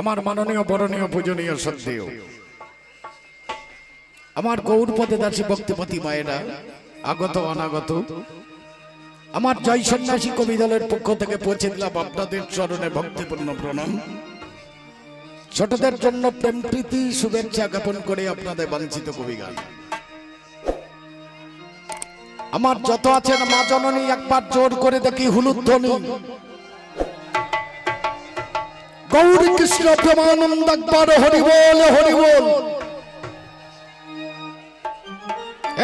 আমার মাননীয়, বরণীয়, পূজনীয় শ্রদ্ধেয় আমার গৌর পদে দাসী ভক্তিপতি মায়েরা, আগত, অনাগত, আমার জয় সন্ন্যাসী কবি দলের পক্ষ থেকে পৌঁছে দিলাম আপনাদের চরণে ভক্তিপূর্ণ প্রণাম। ছোটদের জন্য প্রেম, প্রীতি, শুভেচ্ছা জ্ঞাপন করে আপনাদের বাঞ্ছিত কবি গান। আমার যত আছেন মা জননী, একবার জোর করে দেখি হুলুধ্বনি গৌরী কৃষ্ণ প্রেমানন্দ একবার হরি বল হরি বল।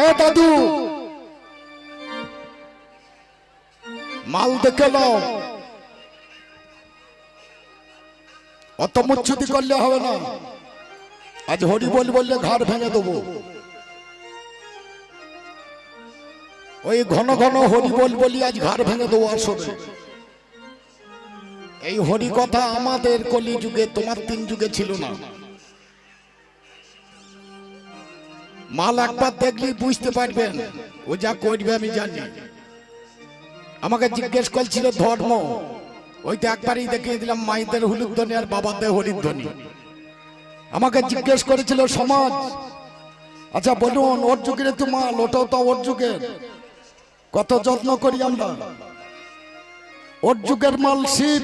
এ দাদু, মাল দেখে নাও। অত মুচ্ছুতি করলে হবে না। আজ হরি বল বললে ঘাড় ভেঙে দেবো। ওই ঘন ঘন হরি বল বলি আজ ঘাড় ভেঙে দেবো আসবে এই হরি কথা আমাদের কলি যুগে তোমার তিন যুগে ছিল না। মাল একবার দেখলি বুঝতে পারবেন, ও যা করবে আমি জানি। আমাকে জিজ্ঞেস করছিল ধর্ম, ওই তো একবারই দেখিয়ে দিলাম, মাইদের হুলুধ্বনি আর বাবাদের হরিধ্বনি। আমাকে জিজ্ঞেস করেছিল, সমাজ আচ্ছা বলুন, ওর যুগের তো মাল, ওটাও তো ওর যুগের। কত যত্ন করি আমরা। ওর যুগের মাল শিব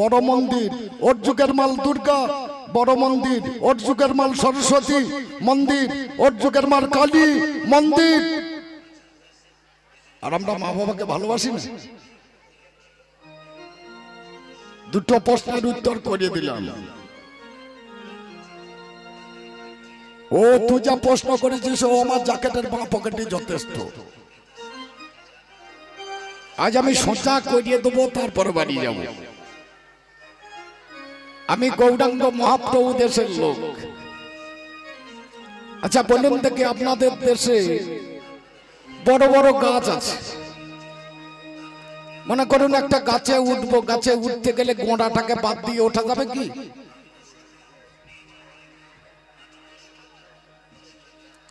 বড় মন্দির ওর যুগের মাল দুর্গা, বড় মন্দির ওর যুগের মাল সরস্বতী, মন্দির ওর যুগের মাল কালী, মন্দির। আর আমরা মা বাবাকে ভালোবাসি না? দুটো প্রশ্নের উত্তর করে দিলাম। ও, তুই যা প্রশ্ন করেছিস, ও আমার জ্যাকেটের বাঁ পকেটে যথেষ্ট। আজ আমি সোজা করিয়ে দেবো, তারপরে বাড়ি যাব। আমি গৌরাঙ্গ মহাপ্রভু দেশের লোক। আচ্ছা বলুন দেখি আপনাদের দেশে বড় বড় গাছ আছে? মনে করুন একটা গাছে উঠবো গাছে উঠতে গেলে গোড়াটাকে বাদ দিয়ে ওঠা যাবে কি?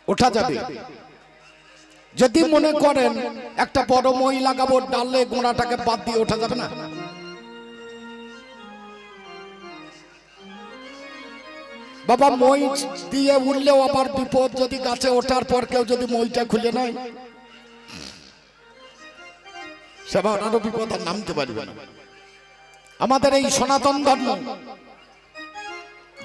ওঠা যাবে। যদি মনে করেন একটা বড় মই লাগাবো ডালে গোড়াটাকে বাদ দিয়ে ওঠা যাবে না? বাবা মই দিয়ে উঠলেও আবার বিপদ যদি গাছে ওঠার পর কেউ যদি মইটা খুলে নেয়। সেবার আরও বিপদ আর নামতে পারবে না। আমাদের এই সনাতন ধর্ম,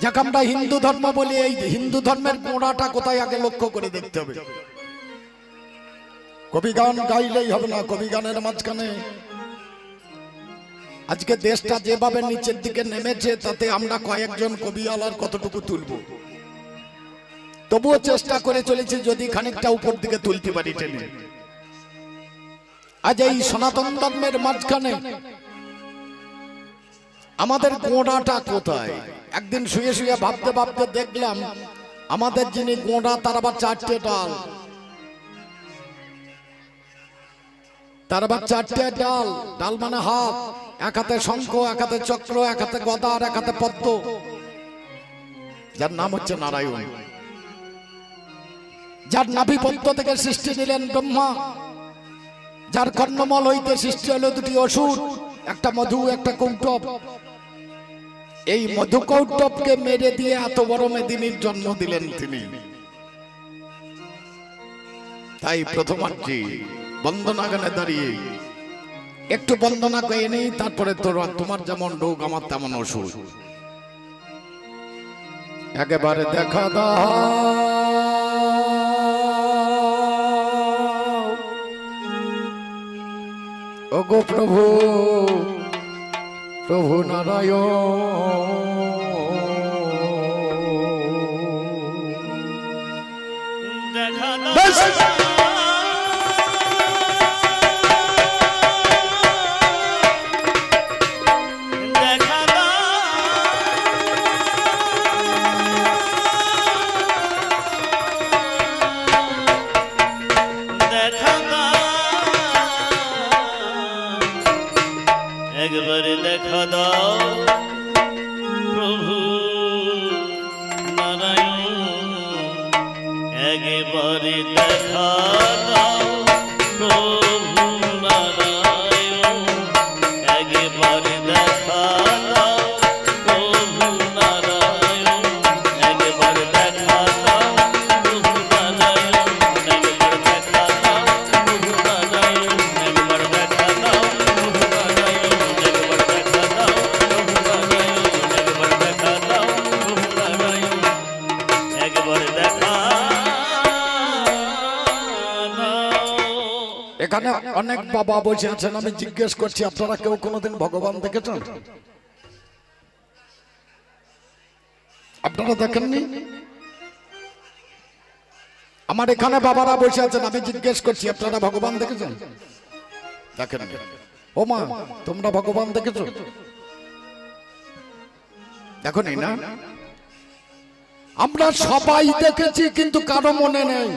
যাকে আমরা হিন্দু ধর্ম বলি, এই হিন্দু ধর্মের গোড়াটা কোথায় আগে লক্ষ্য করে দেখতে হবে? কবি গান গাইলেই হবে না, কবি গানের মাঝখানে আজকে দেশটা যেভাবে নিচের দিকে নেমেছে, তাতে আমরা কয়েকজন কবি আলার কতটুকু তুলব? তবুও চেষ্টা করে চলেছি যদি খানিকটা উপর দিকে তুলতে পারি টেনে। আজ এই সনাতন ধর্মের মাঝখানে আমাদের গোড়াটা কোথায়? একদিন শুয়ে শুয়ে ভাবতে ভাবতে দেখলাম, আমাদের যিনি গোড়া, তার আবার চারটে ডাল। তার আবার চারটে ডাল ডাল মানে হাত। এক হাতে শঙ্খ এক হাতে চক্র এক হাতে গদা আর এক হাতে পদ্ম। যার নাম হচ্ছে নারায়ণ। যার নাভি পদ্ম থেকে সৃষ্টি নিলেন ব্রহ্মা, যার কর্ণমল হইতে সৃষ্টি হলো দুটি অসুর, একটা মধু, একটা কৌটব। এই মধু কৌটবকে মেরে দিয়ে এত বড় মেদিনীর জন্ম দিলেন তিনি। তাই প্রথমার্থী বন্দনা গানে দাঁড়িয়ে একটু বন্দনা করে নেই, তারপরে তোর তোমার যেমন রোগ, আমার তেমন অসুখ। একেবারে দেখা দা ও গো প্রভু প্রভু নারায়ণ। প্রভু নারায়ণ একবারে দেখা এখানে অনেক বাবা বসে আছেন, আমি জিজ্ঞেস করছি, আপনারা কেউ কোনোদিন ভগবান দেখেছেন? আপনারা দেখেননি? আমার এখানে বাবারা বসে আছেন, আমি জিজ্ঞেস করছি, আপনারা ভগবান দেখেছেন? দেখেন ও মা, তোমরা ভগবান দেখেছ? দেখো নি না? আমরা সবাই দেখেছি, কিন্তু কারও মনে নেই।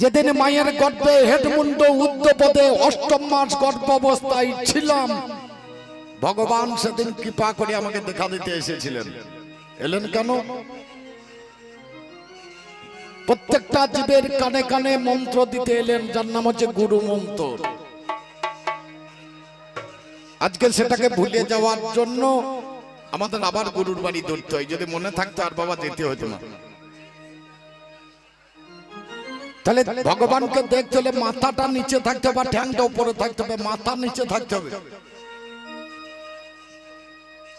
যেদিন মায়ের গর্ভে হেডমুন্ড উদ্যপদে অষ্টম মাস গর্ভাবস্থায় ছিলাম ভগবান সেদিন কৃপা করে আমাকে দেখা দিতে এসেছিলেন। এলেন কেন? প্রত্যেকটা জীবের কানে কানে মন্ত্র দিতে এলেন যার নাম হচ্ছে গুরু মন্ত্র। আজকে সেটাকে ভুলে যাওয়ার জন্য আমাদের আবার গুরুর বাড়ি ধরতে হয়। যদি মনে থাকতো আর বাবা যেতে হতো না। তাহলে ভগবানকে দেখতে হলে মাথাটা নিচে থাকতে হবে ঠ্যাংটা উপরে থাকতে হবে মাথা নিচে থাকতে হবে।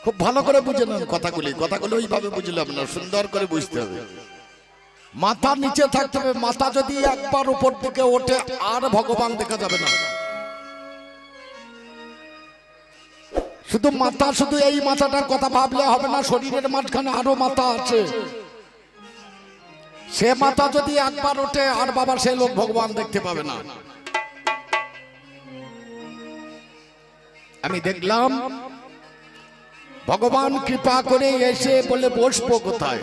খুব ভালো করে বুঝে নেন কথাগুলি কথাগুলো। ওইভাবে বুঝলাম না সুন্দর করে বুঝতে হবে। মাথা নিচে থাকতে হবে মাথা যদি একবার উপর দিকে ওঠে আর ভগবান দেখা যাবে না। শুধু মাথা শুধু এই মাথাটার কথা ভাবলে হবে না শরীরের মাঝখানে আরও মাথা আছে। সে মাথা যদি একবার ওঠে আর বাবা সে লোক ভগবান দেখতে পাবে না। আমি দেখলাম, ভগবান কৃপা করে এসে বলে, বসবো কোথায়?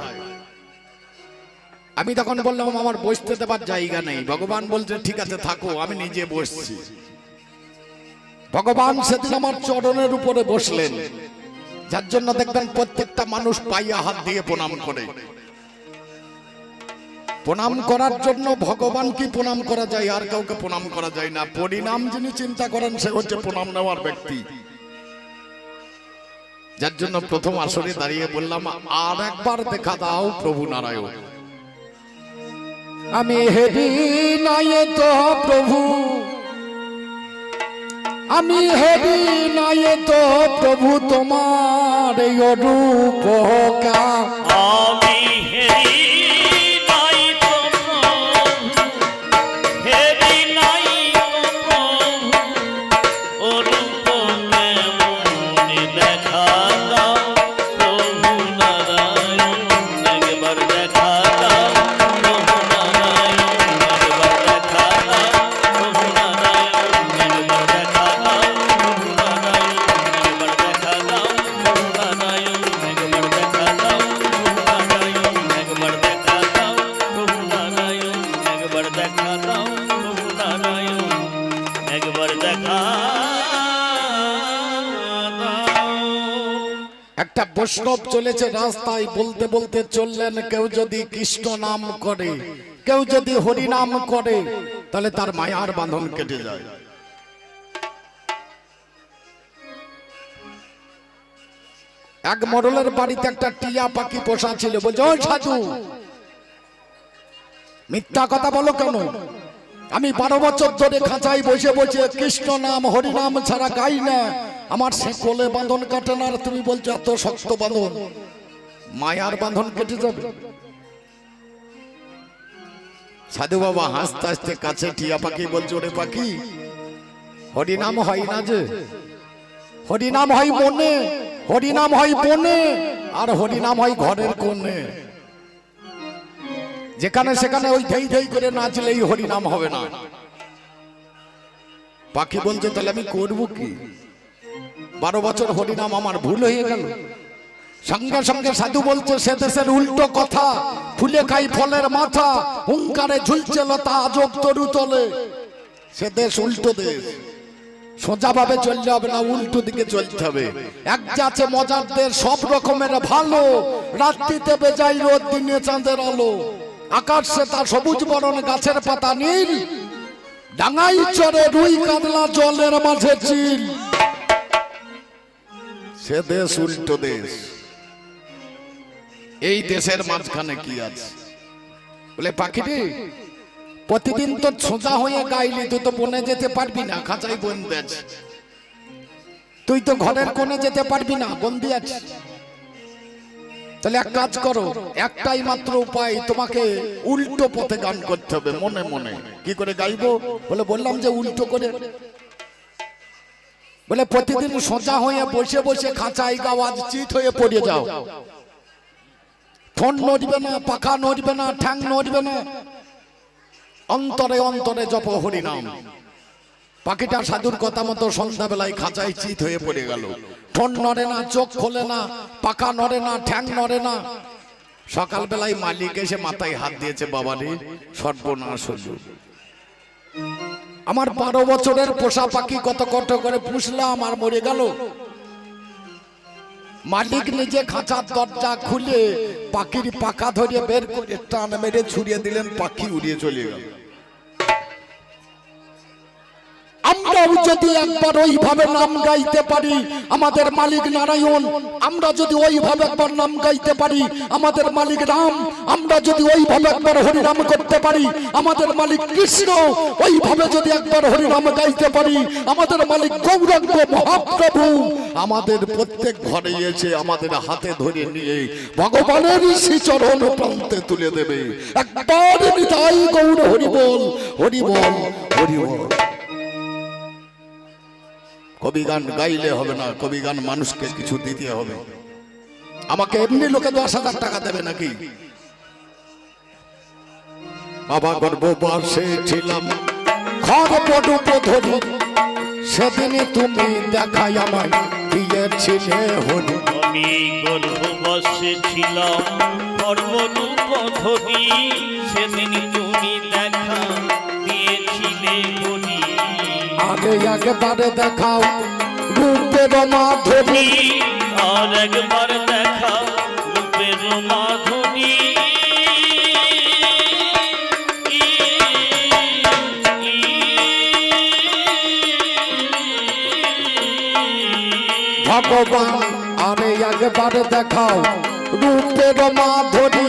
আমি তখন বললাম, আমার বসতে দেবার জায়গা নেই। ভগবান বলছে, ঠিক আছে, থাকো, আমি নিজে বসছি। ভগবান সেদিন আমার চরণের উপরে বসলেন। যার জন্য দেখবেন প্রত্যেকটা মানুষ পাইয়া হাত দিয়ে প্রণাম করে। প্রণাম করার জন্য ভগবান কি প্রণাম করা যায় আর কাউকে প্রণাম করা যায় না। পরিণাম যিনি চিন্তা করেন সে হচ্ছে প্রণাম নেওয়ার ব্যক্তি। যার জন্য প্রথম আসরে দাঁড়িয়ে বললাম আর একবার দেখা দাও প্রভু নারায়ণ। আমি হেরি নাই তো প্রভু। আমি হেরি নাই তো প্রভু তোমার এই অরূপ আমি বৈষ্ণব চলেছে রাস্তায় বলতে বলতে চললেন, কেউ যদি কৃষ্ণ নাম করে, কেউ যদি হরি নাম করে, তাহলে তার মায়ার বাঁধন কেটে যায়। এক মডলের বাড়িতে একটা টিয়া পাখি পোষা ছিল সাধু, মিথ্যা কথা বলো কেন? আমি বারো বছর ধরে খাঁচাই বসে বসে কৃষ্ণ নাম, হরি নাম ছাড়া গাই না। আমার সে কোলে বাঁধন কাটে না আর তুমি বলছো এত শক্ত বাঁধন। মায়ার বাঁধন কেটে যাবে। সাধু বাবা হাসতে হাসতে কাছে টিয়া পাখি বলছে, ওরে পাখি, হরিনাম হয় না যে। হরিনাম হয় মনে, হরিনাম হয় বনে, আর হরিনাম হয় ঘরের কোণে। যেখানে সেখানে ওই ধেই ধেই করে নাচলেই হরিনাম হবে না। পাখি বলছে, তাহলে আমি করব কি? বারো বছর হরিনাম আমার ভুল হয়ে গেল। সঙ্গে সঙ্গে সাধু বলছে, সে দেশের উল্টো কথা, ফুলে খাই ফলের মাথা, হুঙ্কারে ঝুলছে লতা, আজব তরু তলে। সে দেশ উল্টো দেশ। সোজা ভাবে চললে হবে না, উল্টো দিকে চলতে হবে। এক যাচ্ছে মজার দেশ, সব রকমের ভালো। রাত্রিতে বেজাই রোদ, দিনে চাঁদের আলো। আকাশে তার সবুজ বরণ, গাছের পাতা নীল। ডাঙাই চরে রুই কাতলা, জলের মাঝে চিল। সে দেশ, উল্টো দেশ। এই দেশের মাঝখানে কি আছে? বলে পাখিটি প্রতিদিন তো সোজা হয়ে গাইলি, তুই তো বনে যেতে পারবি না খাঁচাই বন্দি আছে তুই তো ঘরের কোণে যেতে পারবি না, বন্দি আছে তাহলে এক কাজ করো, একটাই মাত্র উপায়, তোমাকে উল্টো পথে গান করতে হবে, মনে মনে। কি করে গাইবো? বলে, বললাম যে, উল্টো করে। বলে, প্রতিদিন সোজা হয়ে বসে বসে খাঁচাই গাও আজ চিত হয়ে পড়ে যাও। ফোন নড়বে না, পাখা নড়বে না, ঠ্যাং নড়বে না। অন্তরে অন্তরে জপ হরি নাম পাখিটা সাধুর কথা মতো সন্ধ্যাবেলায় খাঁচায় চিত হয়ে পড়ে গেল। ফোন নড়ে না, চোখ খোলে না, পাখা নড়ে না, ঠ্যাং নড়ে না। সকালবেলায় মালিক এসে মাথায় হাত দিয়েছে বাবারে সর্বনাশ হলো। আমার বারো বছরের পোষা পাখি কত কত করে পুষলাম আর মরে গেল। মালিক নিজে খাঁচার দরজা খুলে পাখির পাকা ধরিয়ে বের করে টান মেরে ছুড়িয়ে দিলেন পাখি উড়িয়ে চলে গেল। আমরাও যদি একবার ওইভাবে নাম গাইতে পারি, আমাদের মালিক নারায়ণ, আমরা যদি ওইভাবে একবার নাম গাইতে পারি, আমাদের মালিক রাম, আমরা যদি ওইভাবে একবার হরিনাম করতে পারি, আমাদের মালিক কৃষ্ণ, ওইভাবে যদি একবার হরিনাম গাইতে পারি, আমাদের মালিক গৌরাঙ্গ মহাপ্রভু, আমাদের প্রত্যেক ঘরে এসে আমাদের হাতে ধরে নিয়ে ভগবানের শ্রীচরণ প্রান্তে তুলে দেবে। একবার নিতাই গৌর হরিবল হরিবল হরিবল। কবি গান গাইলে হবে না, কবি গান মানুষকে কিছু দিতে হবে। আমাকে এমনি লোকে দশ হাজার টাকা দেবে নাকি? বাবা গর্ভবাসে ছিলাম সেদিনে তুমি দেখাই আমায়, দিয়েছিলে হরি। আমি গর্ভবশে ছিলাম তুমি দেখা আগে একবারে দেখাও। রূপের মাধুরী। আর একবার দেখা রূপের মাধুরী। ভগবান আরে একবার দেখাও রূপের মাধুরী।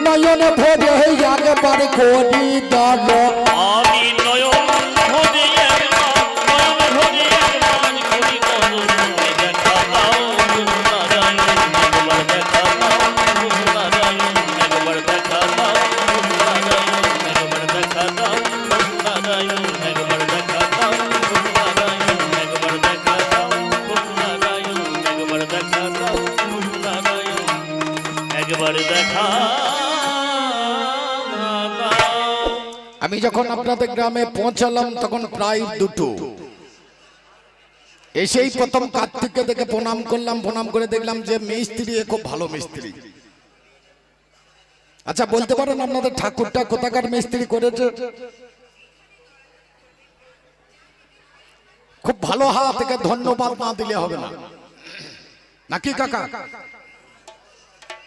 নয়ন ভরে একবার করি দল আমি আমি যখন আপনাদের গ্রামে পৌঁছালাম, তখন প্রায় দুটো। এসেই প্রথম কার্তিককে দেখে প্রণাম করলাম, প্রণাম করে দেখলাম যে মিস্ত্রি এ খুব ভালো মিস্ত্রি। আচ্ছা বলতে পারেন আপনাদের ঠাকুরটা কোথাকার মিস্ত্রি করেছে? খুব ভালো হাত থেকে ধন্যবাদ না দিলে হবে না। নাকি কাকা?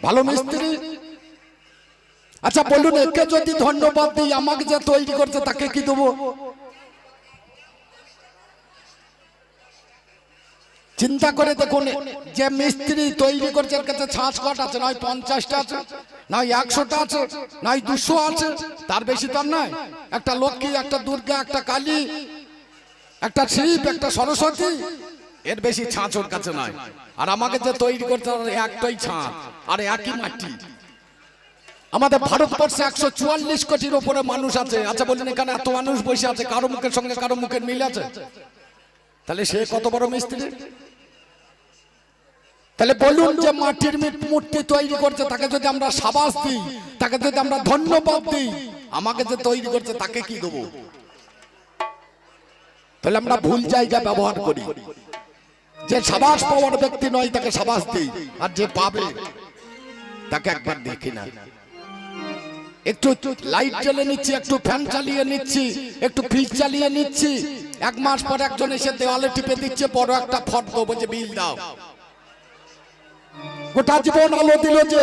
ভালো মিস্ত্রি? আচ্ছা বলুন একে যদি ধন্যবাদ দিই আমাকে যে তৈরি করছে তাকে কি দেবো? চিন্তা করে দেখুন যে মিস্ত্রি তৈরি করছে কাছে ছাঁচ কট আছে নয় পঞ্চাশটা আছে নয় একশোটা আছে নয় দুশো আছে। তার বেশি তো আর নয়। একটা লক্ষ্মী একটা দুর্গা একটা কালী একটা শিব একটা সরস্বতী এর বেশি ছাঁচ ওর কাছে নয়। আর আমাকে যে তৈরি করতে একটাই ছাঁচ। আর একই মাটি। আমাদের ভারতবর্ষে একশো চুয়াল্লিশ কোটির উপরে মানুষ আছে। আচ্ছা বললেন এখানে এত মানুষ বসে আছে, কারও মুখের সঙ্গে কারও মুখের মিল আছে? তাহলে সে কত বড় মিস্ত্রি? তাহলে বলুন যে মাটির মূর্তি তৈরি করছে, তাকে যদি আমরা সাবাস দিই, তাকে যদি আমরা ধন্যবাদ দিই, আমাকে যে তৈরি করছে, তাকে কি দেবো? তাহলে আমরা ভুল জায়গা ব্যবহার করি। যে সাবাস পাওয়ার ব্যক্তি নয়, তাকে সাবাস দিই। আর যে পাবে, তাকে একবার দেখি না একটু লাইট জ্বেলে নিচ্ছি, একটু ফ্যান চালিয়ে নিচ্ছি, একটু ফ্রিজ চালিয়ে নিচ্ছি। এক মাস পর একজন এসে দেওয়ালে টিপে দিচ্ছে, বড় একটা ফট যে বিল দাও। গোটা জীবন আলো দিল যে,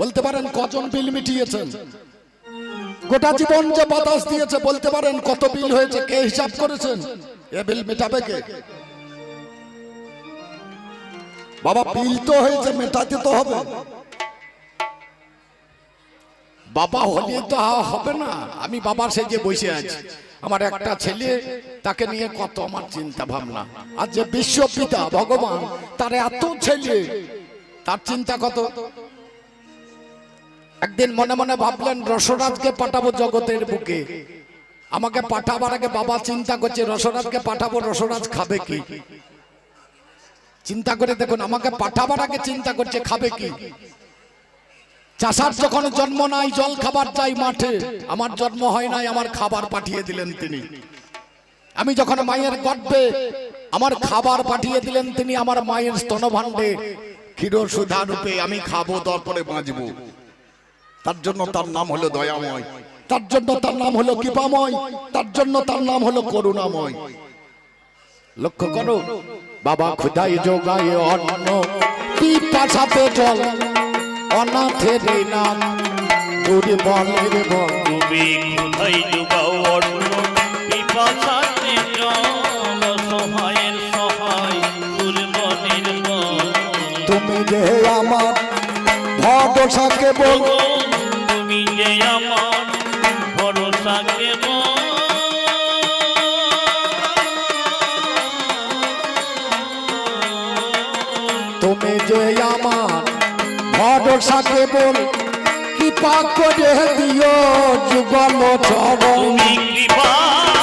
বলতে পারেন কজন বিল মিটিয়েছেন। গোটা জীবন যে বাতাস দিয়েছে, বলতে পারেন কত বিল হয়েছে, কে হিসাব করেছেন? এ বিল মেটাবে কে? বাবা বিল তো হয়েছে, মেটাতে তো হবে। বাবা হলে তো হবে না। আমি বাবার যে বসে আছি। আমার একটা ছেলে, তাকে নিয়ে কত আমার চিন্তা ভাবনা আর যে বিশ্বপিতা ভগবান, তার এত ছেলে, তার চিন্তা কত? একদিন মনে মনে ভাবলেন, রসরাজকে পাঠাবো জগতের বুকে। আমাকে পাঠাবার আগে বাবা চিন্তা করছে, রসরাজকে পাঠাবো, রসরাজ খাবে কি? চিন্তা করে দেখুন, আমাকে পাঠাবার আগে চিন্তা করছে, খাবে কি? চাষার যখন জন্ম নাই, জল খাবার চাই মাঠে। আমার জন্ম হয় নাই, আমার খাবার পাঠিয়ে দিলেন তিনি। আমি যখন মায়ের গর্বে আমার খাবার পাঠিয়ে দিলেন তিনি আমার মায়ের স্তনভাণ্ডে ক্ষীর সুধা রূপে আমি খাব, তারপরে বাঁচবো। তার জন্য তার নাম হলো দয়াময়। তার জন্য তার নাম হলো কৃপাময়। তার জন্য তার নাম হলো করুণাময়। লক্ষ্য করো, বাবা খুদাই যোগায় অন্ন। পিপাসাতে জল। অনাথের নাম দুর্বলের বল তুমি কোথায় যোগাও অন্য বিপাশাতে জল সহায়ের সহায় দুর্বলের বল তুমি যে আমার ভরসাকে বল তুমি যে আমার ভরসাকে বল কৃপা করে দিও যুগল চরণ কৃপা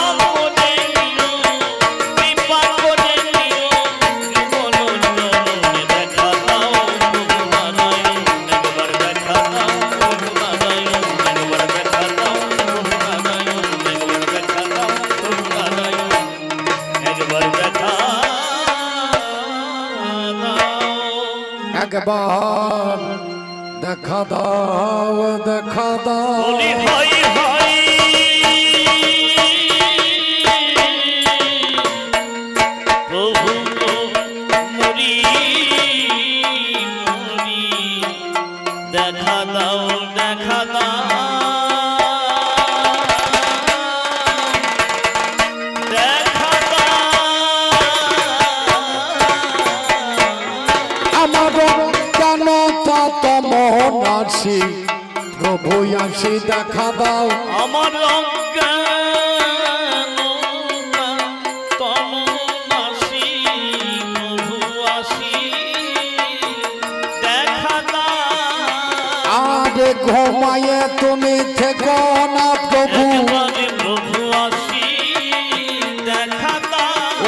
ঘুমায়ে তুমি থেকো না প্রভু।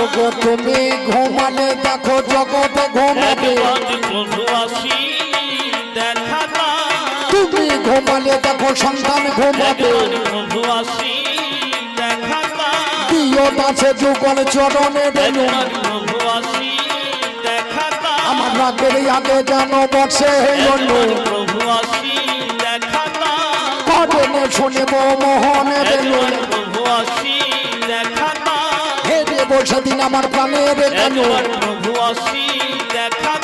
ওগো তুমি ঘুমালে দেখো জগতে ঘুমাবে তুমি ঘুমালে দেখো সন্তান ঘুমাবে দাও। দিও যুগল চরণে বেলু আমার রাগের আগে জানো বসে হইল প্রভু আসি শুনিব মোহনে বেলু হে রে বসে দিন আমার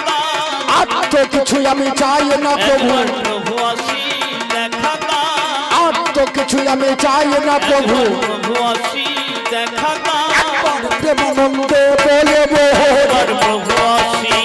দাও আর তো কিছুই আমি চাই না প্রভু। আর তো কিছুই আমি চাই না প্রভু। একবার প্রভু আসি